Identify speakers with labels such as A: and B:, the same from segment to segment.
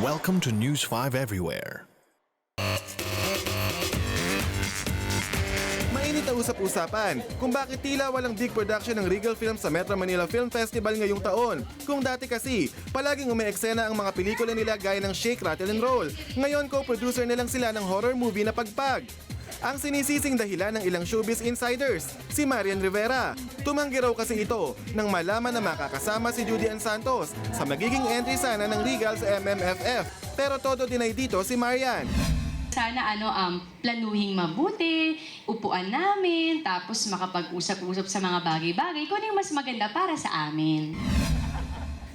A: Welcome to News 5 Everywhere.
B: Mainit na usap-usapan kung bakit tila walang big production ng Regal Films sa Metro Manila Film Festival ngayong taon. Kung dati kasi, palaging umeeksena ang mga pelikula nila gaya ng Shake, Rattle and Roll. Ngayon, co-producer na lang sila ng horror movie na Pagpag. Ang sinisising dahilan ng ilang showbiz insiders, si Marian Rivera. Tumanggi raw kasi ito nang malaman na makakasama si Judy Ann Santos sa magiging entry sana ng Regal sa MMFF. Pero todo dinay dito si Marian.
C: Sana ano um planuhing mabuti, upuan namin, tapos makapag-usap-usap sa mga bagay-bagay kung ano yung mas maganda para sa amin.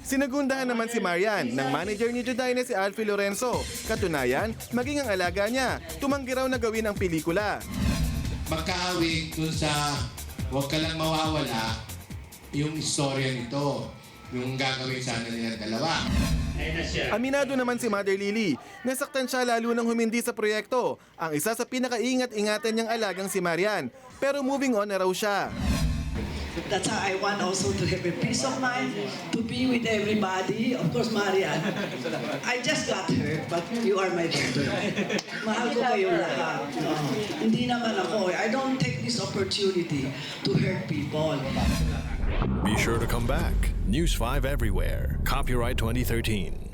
B: Sinagundahan naman si Marian ng manager ni Juday na si Alfie Lorenzo. Katunayan, maging ang alaga niya, tumanggi raw na gawin ang pelikula.
D: magkahawig dun sa huwag ka lang mawawala yung istorya nito, yung gagawin sana nilang dalawa.
B: Aminado naman si Mother Lily, nasaktan siya lalo nang humindi sa proyekto, ang isa sa pinakaingat-ingatan niyang alagang si Marian. Pero moving on na raw siya.
E: That's how I want also to have a peace of mind, to be with everybody. Of course, Marian. I just got hurt, but you are my daughter. Mahal ko kayo lahat. Oh, hindi naman ako. I don't take this opportunity to hurt people.
A: Be sure to come back. News 5 Everywhere. Copyright 2013.